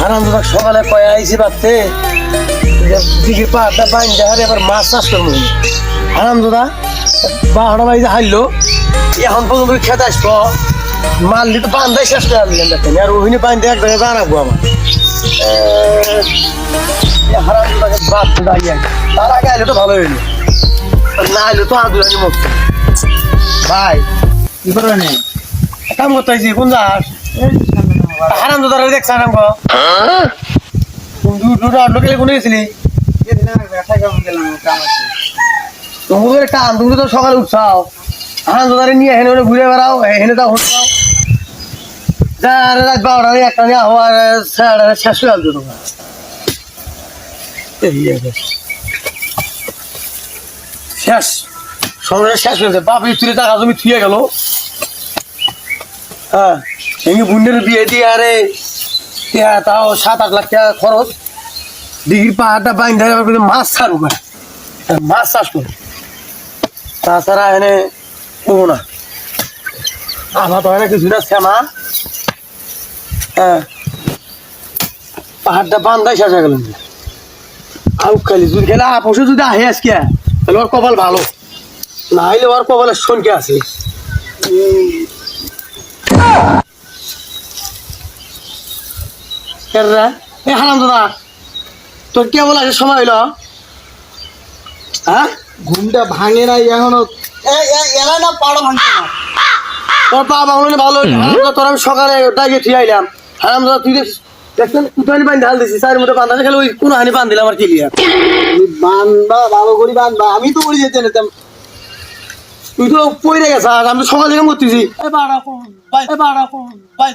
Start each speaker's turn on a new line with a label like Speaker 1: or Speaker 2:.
Speaker 1: হারাম দাদা সকালে কয়ে আইছি বাড়তে দিকে পাহাড়টা বাইন দেখারে এবার মাছ চাষ করব হারাম দাদা বাহাড়া বাইজে হারলো এখন পর্যন্ত খেতে আসব। মারলি তো বান্ধাই শেষ করে দিলেন দেখেন। আর ওহিনী বান্ধে এক জায়গায় দাঁড়াবো আমার হারাম দাদাকে বাদ দাঁড়িয়ে। তার আগে আইলে তো ভালো হইল। না আইলে তো আদুরানি মুক্ত ভাই
Speaker 2: কি
Speaker 1: কাম করতে আইছি কোন যাস হারাম দাদারে দেখছ আরাম গো। দুটো লোকে কোনে গেছিলি
Speaker 2: কেমন গেলাম কাম
Speaker 1: তুমি তো সকালে উঠছাও। হারাম দাদারে নিয়ে হেনে ওনে ঘুরে বেড়াও হেনে তা যার রাত বারোটা একটা নিয়ে শেষ হয়ে তোমার শেষ। সময় শেষ হয়েছে। বাপি তুলে টাকা তুমি থুয়ে গেল। হ্যাঁ এমনি বুন্ডের বিয়ে দিয়ে আরে তাও সাত আট লাখ টাকা খরচ। ডিগ্রি পাহাড়টা বাইন করে মাছ ছাড়ুক না। মাছ চাষ করো তাছাড়া এনে ও না। আমার তো এনে কিছু না, শ্যামা। হ্যাঁ পাহাড়টা বান্ধাই শেষ হয়ে গেল। আউ খালি যদি খেলে আপসে যদি আহে আজকে, তাহলে ওর কপাল ভালো। না হইলে ওর কপালের সনকে আছে। এ হারাম দাদা তোর কেবল আছে সময় হইল? হ্যাঁ?
Speaker 2: ঘুমটা ভাঙে নাই এখনও। এরা না পাড়ো ভাঙছে না।
Speaker 1: তোর পা বাংলো ভালো তোর আমি সকালে ডাকে ঠিক আইলাম। হারাম দাদা তুই দেখছেন কুতানি বান্ধ ঢাল দিছি চার মধ্যে বান্ধা খেলে ওই কোন হানি বান্ধ দিলাম আর
Speaker 2: তুমি বানবা ভালো করে বানবা আমি তো বলি যেতে নিতাম
Speaker 1: তুই তো পড়ে গেছ আমি তো সকালে কাম করতেছি এবার কোন ভাই এ বাড়া কোন ভাই